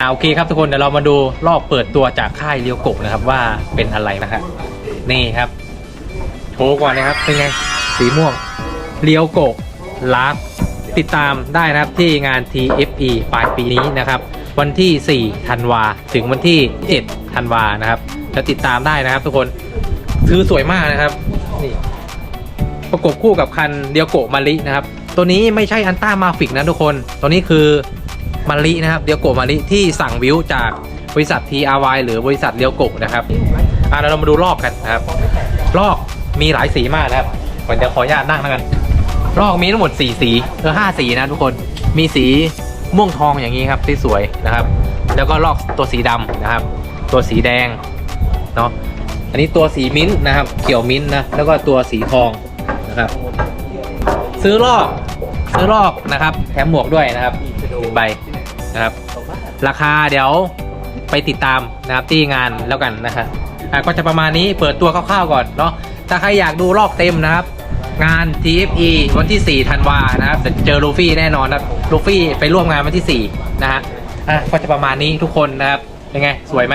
อ่าโอเคครับทุกคนเดี๋ยวเรามาดูรอบเปิดตัวจากค่ายเรียวโกนะครับว่าเป็นอะไรนะครับนี่ครับโชว์ก่อนนะครับเป็นไงสีม่วงเรียวโกลาฟติดตามได้นะครับที่งาน TFE ปลายปีนี้นะครับ วันที่ 4 ธันวา ถึงวันที่ 7 ธันวานะครับจะติดตามได้นะครับ ทุกคนซื้อสวยมากนะครับนี่ประกบคู่กับคันเดียวโกะมารินะครับ ตัวนี้ไม่ใช่อันต้ามาฟิกนะทุกคน ตัวนี้คือ มารินะครับเดียวโกะมาริที่สั่งวิวจากบริษัท TRY หรือบริษัทเดียวโกะนะครับอะเรามาดูลอกกันนะครับ ลอกมีหลายสีมากนะครับผมจะขออนุญาตนั่งแล้วกัน ลอกมีทั้งหมด 4 สีเออห้าสีนะทุกคนมีสีม่วงทองอย่างนี้ครับที่สวยนะครับ แล้วก็ลอกตัวสีดำนะครับ ตัวสีแดงเนาะอันนี้ตัวสีมิ้นท์นะครับ เขียวมิ้นท์นะแล้วก็ตัวสีทองนะครับ ซื้อลอกซื้อลอกนะครับ แถมหมวกด้วยนะครับ หนึ่งใบนะครับ ราคาเดี๋ยวไปติดตามนะครับที่งานแล้วกันนะครับก็จะประมาณนี้เปิดตัวคร่าวๆก่อนเนาะถ้าใครอยากดูลอกเต็มนะครับ งาน TFE วันที่ 4 ธันวานะครับจะเจอลูฟี่แน่นอนนะลูฟี่ไปร่วมงานวันที่ 4 นะฮะอะก็จะประมาณนี้ทุกคนนะครับยังไง สวยไหม